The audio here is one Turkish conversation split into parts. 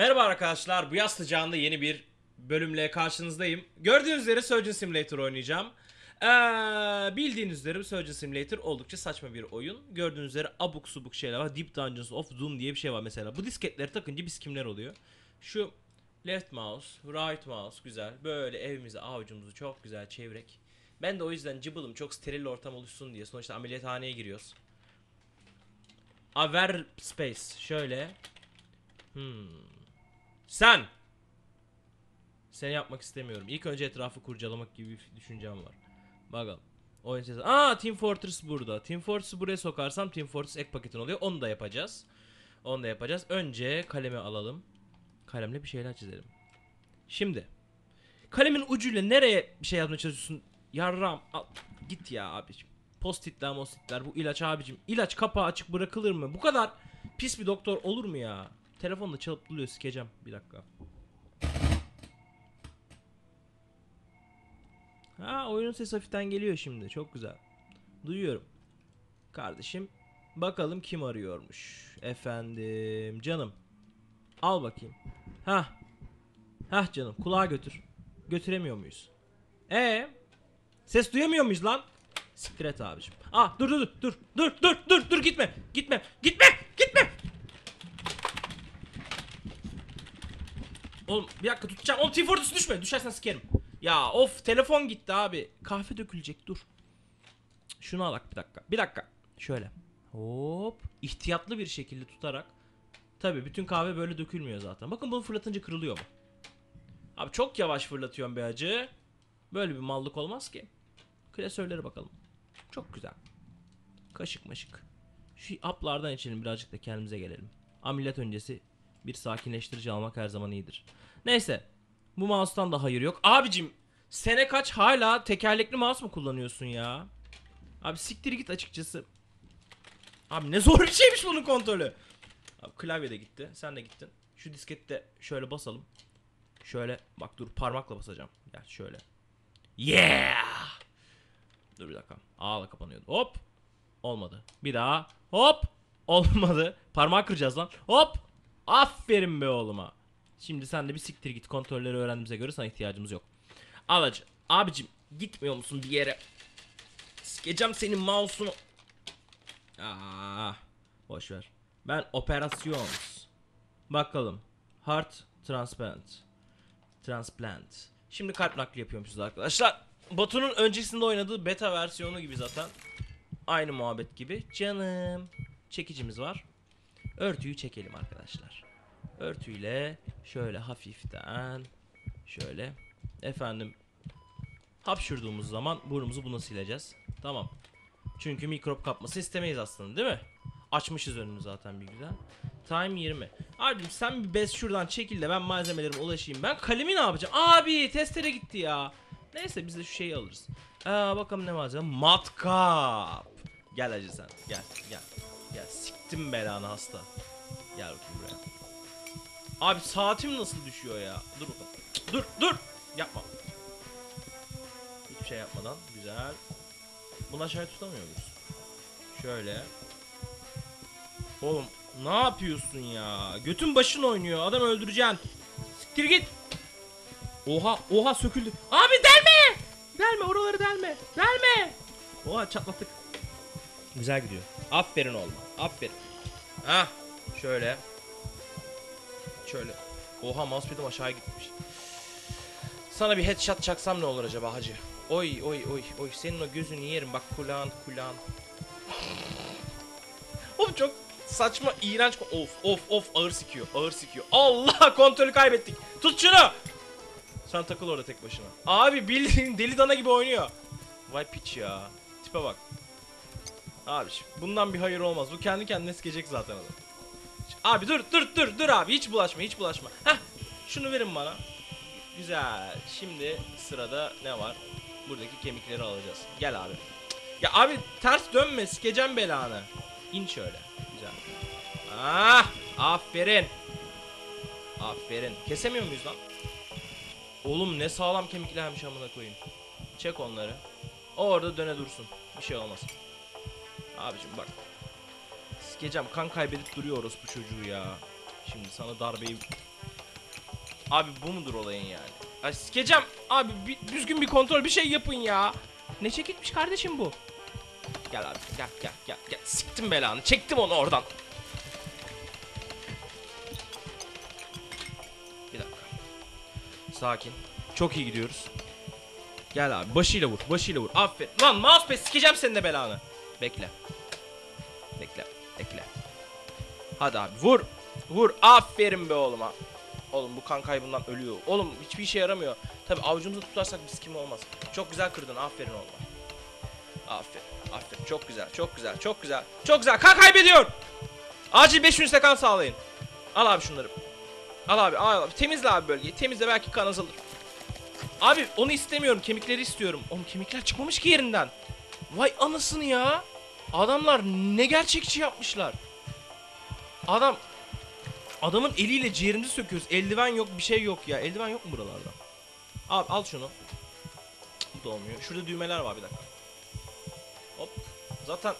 Merhaba arkadaşlar, bu yaz sıcağında yeni bir bölümle karşınızdayım. Gördüğünüz üzere Surgeon Simulator oynayacağım. Ee, bildiğiniz üzere Surgeon Simulator oldukça saçma bir oyun. Gördüğünüz üzere abuk subuk şeyler var. Deep Dungeons of Doom diye bir şey var mesela. Bu disketleri takınca biz kimler oluyor? Şu left mouse, right mouse güzel. Böyle evimizi, avucumuzu çok güzel çevirek. Ben de o yüzden cıbılım çok steril ortam oluşsun diye. Sonuçta ameliyathaneye giriyoruz. Aver space şöyle. Hmm. Sen. Seni yapmak istemiyorum. İlk önce etrafı kurcalamak gibi bir düşüncem var. Bakalım. Oyun sesi. Aa Team Fortress burada. Team Fortress'ı buraya sokarsam Team Fortress ek paketin oluyor. Onu da yapacağız. Onu da yapacağız. Önce kalemi alalım. Kalemle bir şeyler çizelim. Şimdi. Kalemin ucuyla nereye bir şey yazmaya çalışıyorsun? Yarram. Al. Git ya abicim. Postitler mostitler bu ilaç abicim. İlaç kapağı açık bırakılır mı? Bu kadar pis bir doktor olur mu ya? Telefonla çalıp duruyor sikeceğim. Bir dakika. Ha oyunun sesi hafiften geliyor şimdi. Çok güzel. Duyuyorum. Kardeşim bakalım kim arıyormuş. Efendim canım. Al bakayım. Ha. Ha canım kulağa götür. Götüremiyor muyuz? E Ses duyamıyor muyuz lan? Siktir et abicim. Ah dur dur dur dur dur dur dur gitme gitme gitme Oğlum bir dakika tutacağım. Oğlum T-Fortress düşme. Düşersen sikerim. Ya of telefon gitti abi. Kahve dökülecek dur. Şunu alak bir dakika. Bir dakika. Şöyle. Hop. İhtiyatlı bir şekilde tutarak. Tabi bütün kahve böyle dökülmüyor zaten. Bakın bunu fırlatınca kırılıyor mu? Abi çok yavaş fırlatıyorum be acı. Böyle bir mallık olmaz ki. Klasörlere bakalım. Çok güzel. Kaşık maşık. Şu aplardan içelim birazcık da kendimize gelelim. Ameliyat öncesi bir sakinleştirici almak her zaman iyidir. Neyse. Bu mouse'tan da hayır yok. Abicim sene kaç hala tekerlekli mouse mu kullanıyorsun ya? Abi siktir git açıkçası. Abi ne zor bir şeymiş bunun kontrolü. Abi klavye de gitti. Sen de gittin. Şu disketi de şöyle basalım. Şöyle bak dur parmakla basacağım. Gel şöyle. Yeah! Dur bir dakika. Ağla kapanıyordu. Hop. Olmadı. Bir daha. Hop. Olmadı. Parmağı kıracağız lan. Hop. Aferin be oğluma. Şimdi sen de bir siktir git. Kontrolleri öğrendiğimize göre sana ihtiyacımız yok. Al acı. Abicim gitmiyor musun bir yere? Sikeceğim senin mouse'unu. Aa, boş ver. Ben operasyon. Bakalım. Heart transplant. Transplant. Şimdi kalp nakli yapıyormuşuz arkadaşlar. Batu'nun öncesinde oynadığı beta versiyonu gibi zaten. Aynı muhabbet gibi. Canım. Çekicimiz var. Örtüyü çekelim arkadaşlar. Örtüyle şöyle hafiften şöyle efendim hapşurduğumuz zaman burnumuzu buna sileceğiz. Tamam. Çünkü mikrop kapması istemeyiz aslında değil mi? Açmışız önünü zaten bir güzel. Time 20. Abim sen bir bez şuradan çekil de ben malzemelerime ulaşayım. Ben kalemi ne yapacağım? Abi testere gitti ya. Neyse biz de şu şeyi alırız. Aa, bakalım ne malzeme. Matkap. Gel hacı sen. Gel gel. Gel siktim belanı hasta. Gel bakayım buraya. Abi saatim nasıl düşüyor ya? Dur bakalım. Dur dur. Yapma. Hiçbir şey yapmadan. Güzel. Bunu aşağıya tutamıyor muyuz? Şöyle. Oğlum ne yapıyorsun ya? Götün başın oynuyor. Adam öldüreceksin. Siktir git. Oha oha söküldü. Abi delme. Delme oraları delme. Delme. Oha çatlattık. Güzel gidiyor. Aferin oğlum. Aferin. Ah şöyle. Şöyle. Oha mousepad'im aşağıya gitmiş. Sana bir headshot çaksam ne olur acaba hacı? Oy oy oy oy senin o gözünü yerim bak kulağın kulağın. Oğlum çok saçma iğrenç of of of ağır sikiyor ağır sikiyor. Allah kontrolü kaybettik. Tut şunu. Sen takıl orada tek başına. Abi bildiğin deli dana gibi oynuyor. Vay piç ya. Tipe bak. Abi bundan bir hayır olmaz. Bu kendi kendine sikecek zaten adam. Abi dur dur dur dur abi hiç bulaşma hiç bulaşma. Heh şunu verin bana. Güzel. Şimdi sırada ne var? Buradaki kemikleri alacağız. Gel abi. Ya abi ters dönme sikeceğim belanı. İn şöyle. Güzel. Ah aferin. Aferin. Kesemiyor muyuz lan? Oğlum ne sağlam kemiklermiş amına koyayım. Çek onları. O orada döne dursun. Bir şey olmaz. Abicim bak. Sikeceğim kan kaybedip duruyor orospu çocuğu ya. Şimdi sana darbeyi Abi bu mudur olayın yani? Ay sikeceğim. Abi bir, düzgün bir kontrol bir şey yapın ya. Ne çekilmiş kardeşim bu? Gel abi gel gel gel gel. Siktim belanı. Çektim onu oradan. Bir dakika. Sakin. Çok iyi gidiyoruz. Gel abi başıyla vur başıyla vur. Aferin. Lan mousepad sikeceğim senin de belanı. Bekle. Bekle. Bekle. Hadi abi vur. Vur. Aferin be oğluma. Oğlum bu kan kaybından ölüyor. Oğlum hiçbir işe yaramıyor. Tabi avucumuza tutarsak bir sikim olmaz. Çok güzel kırdın. Aferin oğluma. Aferin. Aferin. Çok güzel. Çok güzel. Çok güzel. Çok güzel. Kan kaybediyor. Acil 500 kan sağlayın. Al abi şunları. Al abi. Al abi. Temizle abi bölgeyi. Temizle belki kan azalır. Abi onu istemiyorum. Kemikleri istiyorum. Oğlum kemikler çıkmamış ki yerinden. Vay anasını ya. Adamlar ne gerçekçi yapmışlar. Adam Adamın eliyle ciğerimizi söküyoruz. Eldiven yok, bir şey yok ya. Eldiven yok mu buralarda? Abi al şunu. Bu da olmuyor. Şurada düğmeler var bir dakika. Hop. Zaten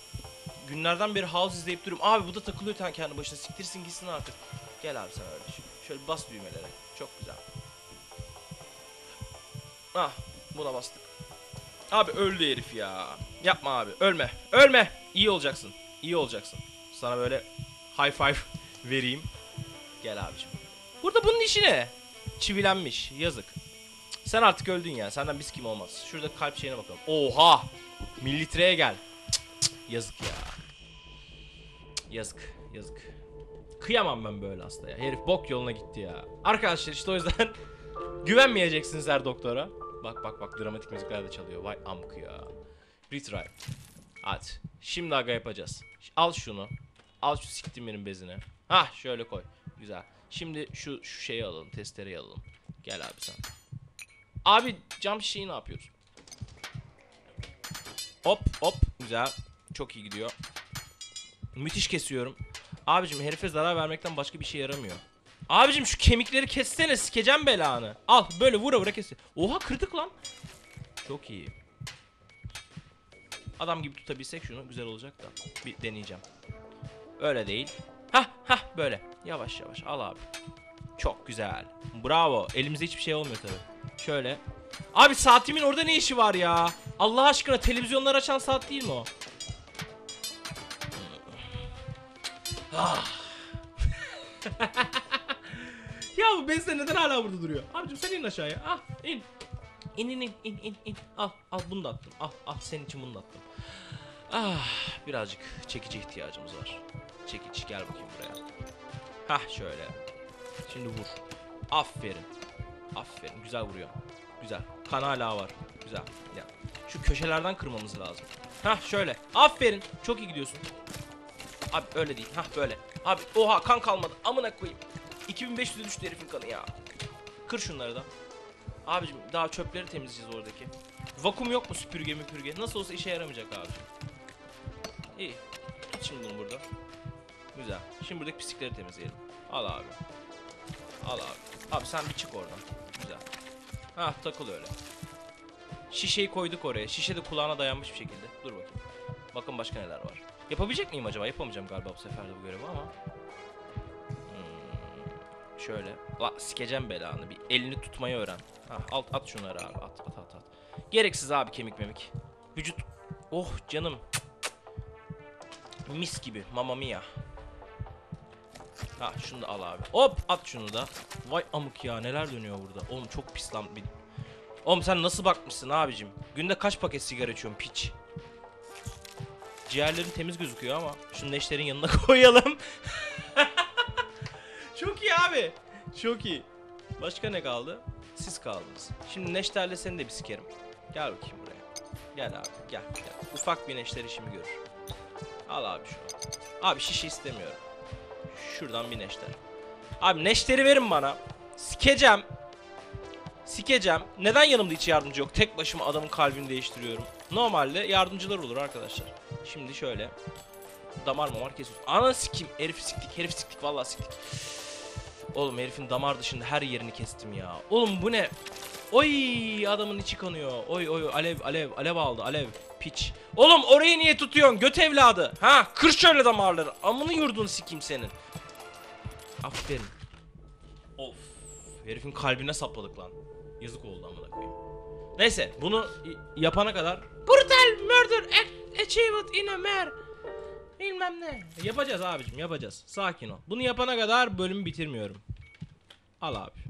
günlerden beri house izleyip duruyorum. Abi bu da takılıyor ten- kendi başına. Siktirsin gitsin artık. Gel abi sen öyle. Şöyle bas düğmelere. Çok güzel. Ah buna bastık. Abi öldü herif ya. Yapma abi. Ölme. Ölme. İyi olacaksın. İyi olacaksın. Sana böyle high five vereyim. Gel abicim. Burada bunun işi ne? Çivilenmiş. Yazık. Sen artık öldün ya. Senden biz kim olmaz. Şurada kalp şeyine bakalım. Oha! Mililitreye gel. Yazık ya. Yazık. Yazık. Kıyamam ben böyle hastaya. Herif bok yoluna gitti ya. Arkadaşlar işte o yüzden güvenmeyeceksiniz her doktora. Bak bak bak dramatik müzikler de çalıyor. Vay amk ya. Retry. Hadi. Şimdi aga yapacağız. Al şunu. Al şu siktimin bezini. Hah şöyle koy. Güzel. Şimdi şu şu şeyi alalım. Testereyi alalım. Gel abi sen. Abi cam şişeyi ne yapıyoruz? Hop hop. Güzel. Çok iyi gidiyor. Müthiş kesiyorum. Abicim herife zarar vermekten başka bir şey yaramıyor. Abicim şu kemikleri kessene sikeceğim belanı. Al böyle vura vura kes. Oha kırdık lan. Çok iyi. Adam gibi tutabilsek şunu güzel olacak da. Bir deneyeceğim. Öyle değil. Hah hah böyle. Yavaş yavaş al abi. Çok güzel. Bravo. Elimizde hiçbir şey olmuyor tabi. Şöyle. Abi saatimin orada ne işi var ya? Allah aşkına televizyonlar açan saat değil mi o? Ah. ya bu bezle neden hala burada duruyor? Abicim sen in aşağıya. Ah in. İn in in in in in. Al al bunu da attım. Al al senin için bunu da attım. Ah birazcık çekici ihtiyacımız var. Çekiç gel bakayım buraya. Hah şöyle. Şimdi vur. Aferin. Aferin. Güzel vuruyor. Güzel. Kan hala var. Güzel. Ya. Şu köşelerden kırmamız lazım. Hah şöyle. Aferin. Çok iyi gidiyorsun. Abi öyle değil. Hah böyle. Abi oha kan kalmadı. Amına koyayım. 2500'e düştü herifin kanı ya. Kır şunları da. Abicim daha çöpleri temizleyeceğiz oradaki. Vakum yok mu süpürge müpürge? Nasıl olsa işe yaramayacak abicim. İyi. Tut şimdi bunu burada. Güzel. Şimdi buradaki pislikleri temizleyelim. Al abi. Al abi. Abi sen bir çık oradan. Güzel. Ha takıl öyle. Şişeyi koyduk oraya. Şişe de kulağına dayanmış bir şekilde. Dur bakayım. Bakın başka neler var. Yapabilecek miyim acaba? Yapamayacağım galiba bu sefer de bu görevi ama. Şöyle. La sikeceğim belanı. Bir elini tutmayı öğren. Ha, alt at şunları abi. At at at at. Gereksiz abi kemik memik. Vücut. Oh canım. Mis gibi. Mamma mia. Ha şunu da al abi. Hop at şunu da. Vay amık ya neler dönüyor burada. Oğlum çok pis lan. Bir... Oğlum sen nasıl bakmışsın abicim? Günde kaç paket sigara içiyorsun piç? Ciğerlerin temiz gözüküyor ama şunu neşterin yanına koyalım. Abi. Çok iyi. Başka ne kaldı? Siz kaldınız. Şimdi neşterle seni de bir sikerim. Gel bakayım buraya. Gel abi gel gel. Ufak bir neşter işimi görür. Al abi şunu. Abi şişe istemiyorum. Şuradan bir neşter. Abi neşteri verin bana. Sikeceğim. Sikeceğim. Neden yanımda hiç yardımcı yok? Tek başıma adamın kalbini değiştiriyorum. Normalde yardımcılar olur arkadaşlar. Şimdi şöyle. Damar mamar kesiyoruz. Ana sikim. Herif siktik. Herif siktik. Vallahi siktik. Oğlum herifin damar dışında her yerini kestim ya. Oğlum bu ne? Oy adamın içi kanıyor. Oy oy alev alev alev aldı alev. Piç. Oğlum orayı niye tutuyorsun göt evladı? Ha kır şöyle damarları. Amını yurdun sikeyim senin. Aferin. Of. herifin kalbine sapladık lan. Yazık oldu amına koyayım. Neyse bunu yapana kadar brutal murder achieved in a mer bilmem ne. Yapacağız abicim yapacağız. Sakin ol. Bunu yapana kadar bölümü bitirmiyorum. Al abi.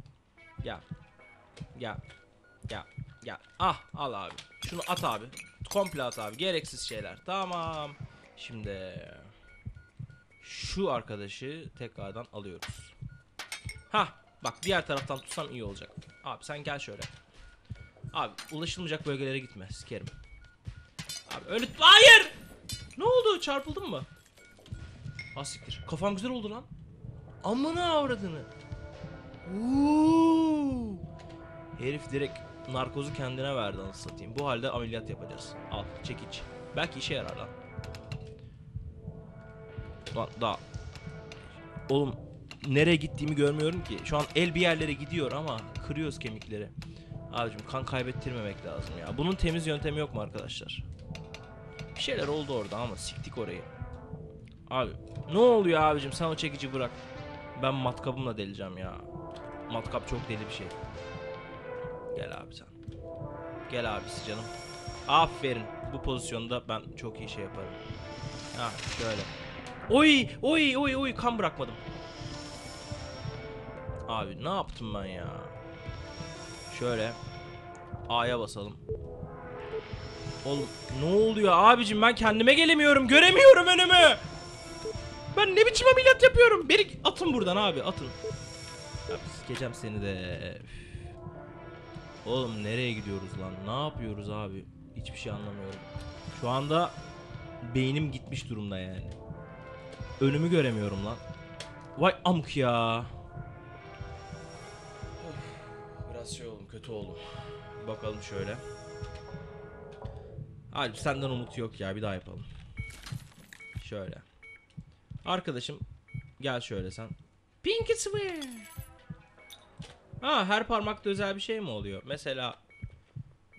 Gel. Gel. Gel. Gel. Ah al abi. Şunu at abi. Komple at abi. Gereksiz şeyler. Tamam. Şimdi şu arkadaşı tekrardan alıyoruz. Ha bak diğer taraftan tutsam iyi olacak. Abi sen gel şöyle. Abi ulaşılmayacak bölgelere gitme sikerim. Abi öyle hayır. Ne oldu çarpıldın mı? Ha siktir. Kafam güzel oldu lan. Amına avradını. Uuu. Herif direkt narkozu kendine verdi anasını satayım. Bu halde ameliyat yapacağız. Al çekiç. Belki işe yarar lan. Lan daha. Oğlum nereye gittiğimi görmüyorum ki. Şu an el bir yerlere gidiyor ama kırıyoruz kemikleri. Abicim kan kaybettirmemek lazım ya. Bunun temiz yöntemi yok mu arkadaşlar? Bir şeyler oldu orada ama siktik orayı. Abi ne oluyor abicim sen o çekici bırak. Ben matkabımla deleceğim ya. Matkap çok deli bir şey. Gel abi sen. Gel abisi canım. Aferin. Bu pozisyonda ben çok iyi şey yaparım. Ha şöyle. Oy oy oy oy kan bırakmadım. Abi ne yaptım ben ya? Şöyle. A'ya basalım. Oğlum ne oluyor abicim ben kendime gelemiyorum. Göremiyorum önümü. Ben ne biçim ameliyat yapıyorum? Beni atın buradan abi atın. Sikeceğim seni de. Üf. Oğlum nereye gidiyoruz lan? Ne yapıyoruz abi? Hiçbir şey anlamıyorum. Şu anda beynim gitmiş durumda yani. Önümü göremiyorum lan. Vay amk ya. Of, Biraz şey oldum, kötü oldum. Bakalım şöyle. Alp senden umut yok ya, bir daha yapalım. Şöyle. Arkadaşım gel şöyle sen. Pinky swear. Ha her parmakta özel bir şey mi oluyor? Mesela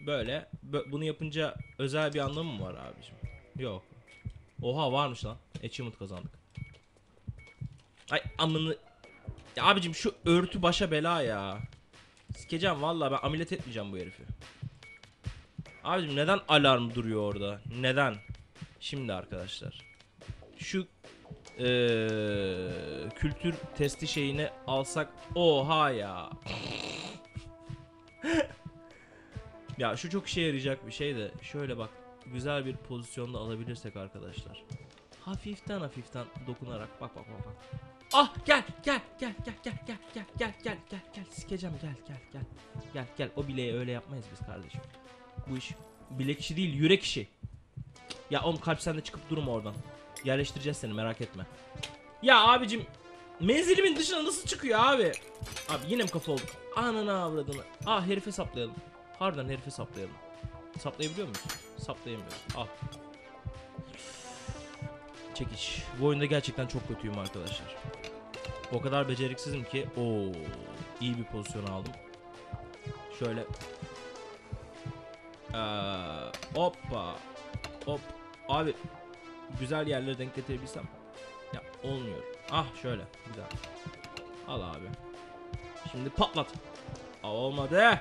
böyle bö- bunu yapınca özel bir anlamı mı var abicim? Yok. Oha varmış lan. Achievement kazandık. Ay amını ya abicim şu örtü başa bela ya. Sikeceğim vallahi ben ameliyat etmeyeceğim bu herifi. Abicim neden alarm duruyor orada? Neden? Şimdi arkadaşlar. Şu eee, kültür testi şeyini alsak oha ya. ya şu çok işe yarayacak bir şey de şöyle bak güzel bir pozisyonda alabilirsek arkadaşlar. Hafiften hafiften dokunarak bak bak bak. Ah gel gel gel gel gel gel gel gel gel gel gel sikeceğim gel gel gel. Gel gel o bileği öyle yapmayız biz kardeşim. Bu iş bilek işi değil yürek işi. Ya oğlum kalp sen de çıkıp durma oradan. Yerleştireceğiz seni merak etme. Ya abicim menzilimin dışına nasıl çıkıyor abi? Abi yine mi kafa olduk? Ananı avradını. Ah herife saplayalım. Harbiden herife saplayalım. Saplayabiliyor muyuz? Saplayamıyoruz. Al. Çekiç. Bu oyunda gerçekten çok kötüyüm arkadaşlar. O kadar beceriksizim ki. Oo, iyi bir pozisyon aldım. Şöyle. Ee, hoppa. Hop. Abi güzel yerlere denk getirebilsem. Ya olmuyor. Ah şöyle. Güzel. Al abi. Şimdi patlat. Aa, olmadı.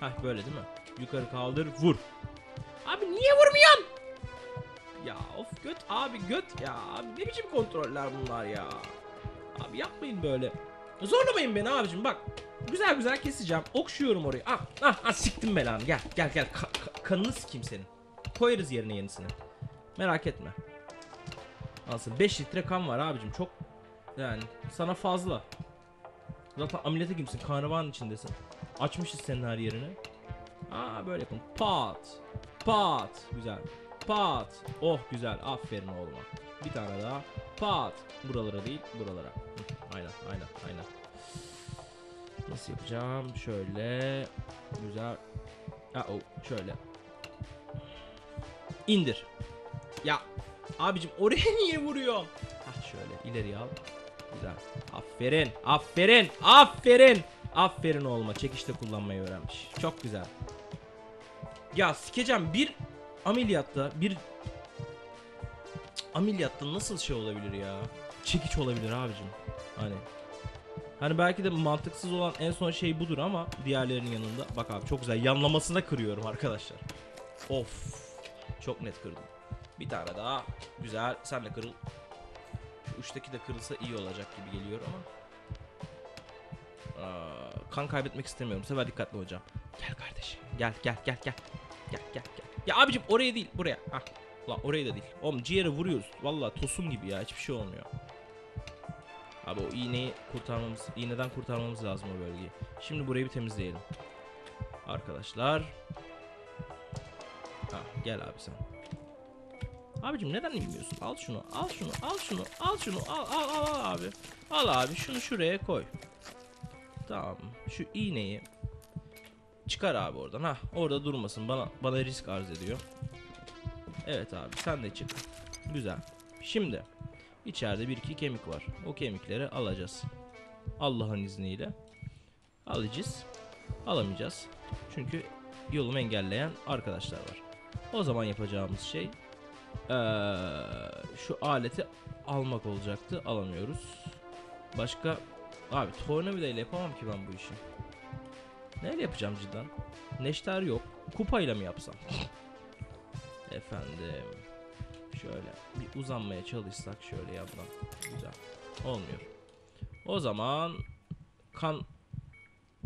Hah böyle değil mi? Yukarı kaldır vur. Abi niye vurmuyorsun? Ya of göt abi göt ya. Abi ne biçim kontroller bunlar ya. Abi yapmayın böyle. Zorlamayın beni abicim bak. Güzel güzel keseceğim. Okşuyorum orayı. Ah ah, ah siktim belanı. Gel gel gel. Ka- ka- kanını sikeyim senin. Koyarız yerine yenisini. Merak etme. Nasıl 5 litre kan var abicim çok yani sana fazla. Zaten ameliyata girmişsin karnavanın içindesin. Açmışız senin her yerini. Aa böyle yapın. Pat. Pat. Güzel. Pat. Oh güzel. Aferin oğluma. Bir tane daha. Pat. Buralara değil buralara. Aynen aynen aynen. Nasıl yapacağım? Şöyle. Güzel. Aa, oh, şöyle. İndir. Ya abicim oraya niye vuruyor? Hah şöyle ileriye al. Güzel. Aferin. Aferin. Aferin. Aferin oğluma. Çekişte kullanmayı öğrenmiş. Çok güzel. Ya sikeceğim bir ameliyatta bir Cık, ameliyatta nasıl şey olabilir ya? Çekiç olabilir abicim. Hani Hani belki de mantıksız olan en son şey budur ama diğerlerinin yanında. Bak abi çok güzel yanlamasına kırıyorum arkadaşlar. Of. Çok net kırdım. Bir tane daha. Güzel. Sen de kırıl. Şu uçtaki de kırılsa iyi olacak gibi geliyor ama. Aa, kan kaybetmek istemiyorum. Bu sefer dikkatli olacağım. Gel kardeşim. Gel gel gel gel. Gel gel gel. Ya abicim oraya değil buraya. Hah. Lan oraya da değil. Oğlum ciğere vuruyoruz. Vallahi tosum gibi ya. Hiçbir şey olmuyor. Abi o iğneyi kurtarmamız, iğneden kurtarmamız lazım o bölgeyi. Şimdi burayı bir temizleyelim. Arkadaşlar. Ha, gel abi sen. Abicim neden inmiyorsun? Al şunu, al şunu, al şunu, al şunu, al al al, al abi. Al abi şunu şuraya koy. Tamam. Şu iğneyi çıkar abi oradan. Ha, orada durmasın. Bana bana risk arz ediyor. Evet abi sen de çık. Güzel. Şimdi içeride bir iki kemik var. O kemikleri alacağız. Allah'ın izniyle. Alacağız. Alamayacağız. Çünkü yolumu engelleyen arkadaşlar var. O zaman yapacağımız şey eee, şu aleti almak olacaktı. Alamıyoruz. Başka abi tornavida ile yapamam ki ben bu işi. Neyle yapacağım cidden? Neşter yok. Kupayla mı yapsam? Efendim. Şöyle bir uzanmaya çalışsak şöyle yandan. Güzel. Olmuyor. O zaman kan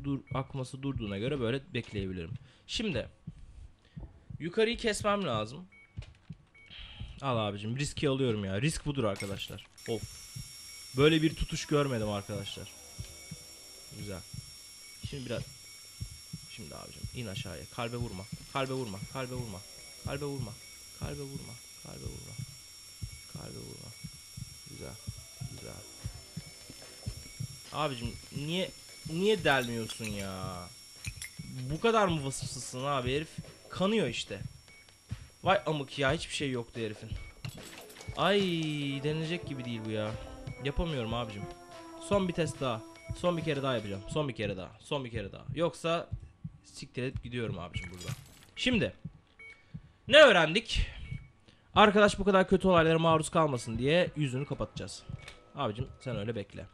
dur akması durduğuna göre böyle bekleyebilirim. Şimdi yukarıyı kesmem lazım. Al abicim riski alıyorum ya. Risk budur arkadaşlar. Of. Böyle bir tutuş görmedim arkadaşlar. Güzel. Şimdi biraz Şimdi abicim in aşağıya. Kalbe vurma. Kalbe vurma. Kalbe vurma. Kalbe vurma. Kalbe vurma. Kalbe vurma. Kalbe vurma. Güzel. Güzel. Abicim niye niye delmiyorsun ya? Bu kadar mı vasıfsızsın abi herif? Kanıyor işte. Vay amık ya hiçbir şey yoktu herifin. Ay denilecek gibi değil bu ya. Yapamıyorum abicim. Son bir test daha. Son bir kere daha yapacağım. Son bir kere daha. Son bir kere daha. Yoksa siktir edip gidiyorum abicim burada. Şimdi ne öğrendik? Arkadaş bu kadar kötü olaylara maruz kalmasın diye yüzünü kapatacağız. Abicim sen öyle bekle.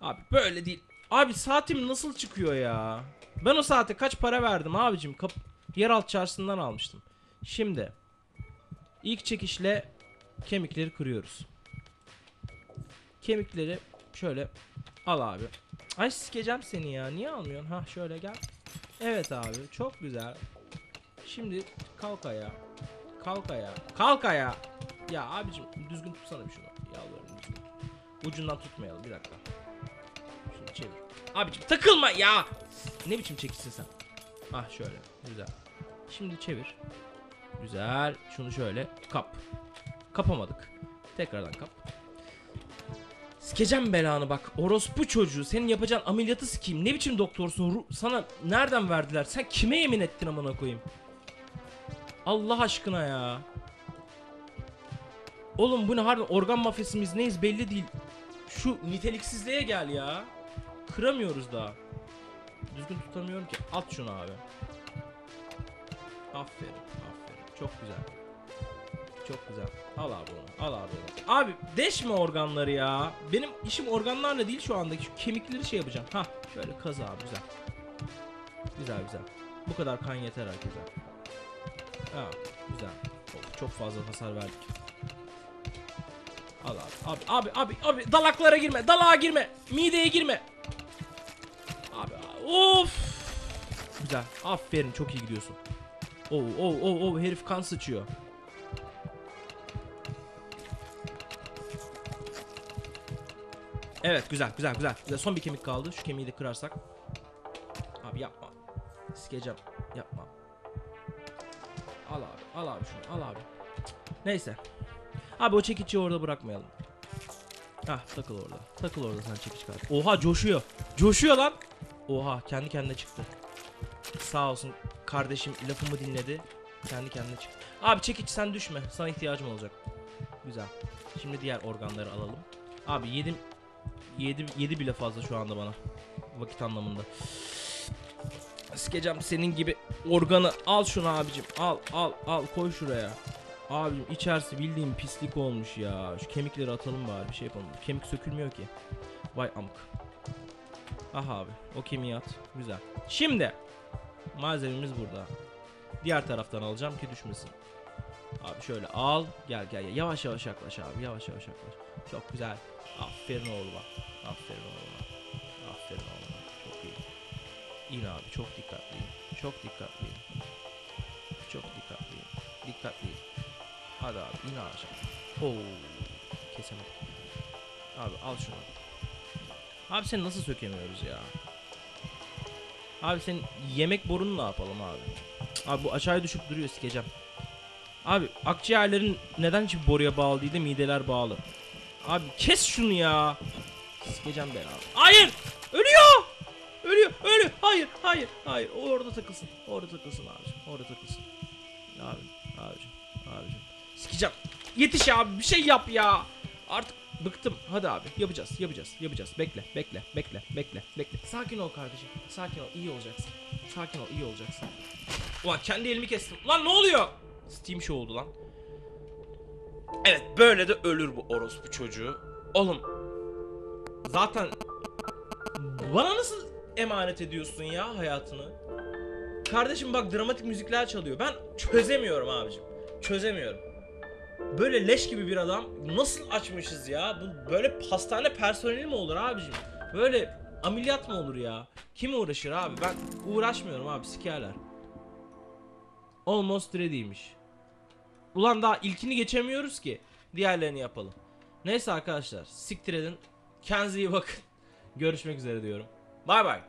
Abi böyle değil. Abi saatim nasıl çıkıyor ya? Ben o saate kaç para verdim abicim? Kap Yeraltı çarşısından almıştım. Şimdi ilk çekişle kemikleri kırıyoruz. Kemikleri şöyle al abi. Ay sikeceğim seni ya. Niye almıyorsun? Ha şöyle gel. Evet abi çok güzel. Şimdi kalk ayağa. Kalk ayağa. Kalk ayağa. Ya abicim düzgün tutsana bir şunu. Yalvarırım düzgün. Ucundan tutmayalım bir dakika. Şunu çevir. Abicim takılma ya. Ne biçim çekilsin sen? Ah şöyle. Güzel. Şimdi çevir. Güzel. Şunu şöyle kap. Kapamadık. Tekrardan kap. Sikeceğim belanı bak. Orospu çocuğu. Senin yapacağın ameliyatı sikeyim. Ne biçim doktorsun? Ru- Sana nereden verdiler? Sen kime yemin ettin amına koyayım? Allah aşkına ya. Oğlum bu ne harbi organ mafyası mıyız neyiz belli değil. Şu niteliksizliğe gel ya. Kıramıyoruz daha. Düzgün tutamıyorum ki. At şunu abi. Aferin, aferin. Çok güzel. Çok güzel. Al abi onu. Al abi onu. Abi deşme organları ya. Benim işim organlarla değil şu andaki. Şu kemikleri şey yapacağım. Ha, şöyle kaz abi güzel. Güzel güzel. Bu kadar kan yeter herkese. Ha, güzel. Of, çok fazla hasar verdik. Al abi. Abi abi abi abi dalaklara girme. Dalağa girme. Mideye girme. Abi of. Güzel. Aferin çok iyi gidiyorsun. Oo oo oo oo herif kan sıçıyor. Evet güzel güzel. güzel. Son bir kemik kaldı. Şu kemiği de kırarsak. Abi yapma. Sikeceğim. Al abi. Şunu. Al abi. Neyse. Abi o çekici orada bırakmayalım. Hah takıl orada. Takıl orada sen çekiç kal. Oha coşuyor. Coşuyor lan. Oha kendi kendine çıktı. Sağ olsun kardeşim lafımı dinledi. Kendi kendine çıktı. Abi çekiç sen düşme. Sana ihtiyacım olacak. Güzel. Şimdi diğer organları alalım. Abi yedim 7 7 bile fazla şu anda bana. Vakit anlamında. Sikeceğim senin gibi organı al şunu abicim. Al al al koy şuraya. Abim içerisi bildiğim pislik olmuş ya. Şu kemikleri atalım bari bir şey yapalım. Kemik sökülmüyor ki. Vay amk. Aha abi o kemiği at. Güzel. Şimdi malzememiz burada. Diğer taraftan alacağım ki düşmesin. Abi şöyle al. Gel gel gel. Yavaş yavaş yaklaş abi. Yavaş yavaş yaklaş. Çok güzel. Aferin oğluma. Aferin oğluma. Aferin oğluma. Çok iyi. İn abi çok dikkatli. Çok dikkatli. in. Çok dikkatli. in. Dikkatli. in. Hadi abi in aşağı. Oo. Kesemedik. Abi al şunu. Abi seni nasıl sökemiyoruz ya? Abi senin yemek borunu ne yapalım abi? Abi bu aşağıya düşüp duruyor sikeceğim. Abi akciğerlerin neden hiç boruya bağlı değil de mideler bağlı. Abi kes şunu ya. Sikeceğim ben abi. Hayır! Ölüyor! Ölüyor. Hayır, hayır, hayır. Orada takılsın. Orada takılsın abicim. Orada takılsın. Abi, abicim, abicim. Sikeceğim. Yetiş abi bir şey yap ya. Artık bıktım. Hadi abi yapacağız, yapacağız, yapacağız. Bekle, bekle, bekle, bekle, bekle. Sakin ol kardeşim. Sakin ol, iyi olacaksın. Sakin ol, iyi olacaksın. Ulan kendi elimi kestim. Lan ne oluyor? Steam show oldu lan. Evet böyle de ölür bu orospu çocuğu. Oğlum zaten bana nasıl emanet ediyorsun ya hayatını? Kardeşim bak dramatik müzikler çalıyor. Ben çözemiyorum abicim. Çözemiyorum. Böyle leş gibi bir adam nasıl açmışız ya? Bu böyle hastane personeli mi olur abicim? Böyle ameliyat mı olur ya? Kim uğraşır abi? Ben uğraşmıyorum abi sikerler. Almost ready'ymiş. Ulan daha ilkini geçemiyoruz ki. Diğerlerini yapalım. Neyse arkadaşlar siktir edin. Kendinize iyi bakın. Görüşmek üzere diyorum. Bay bay.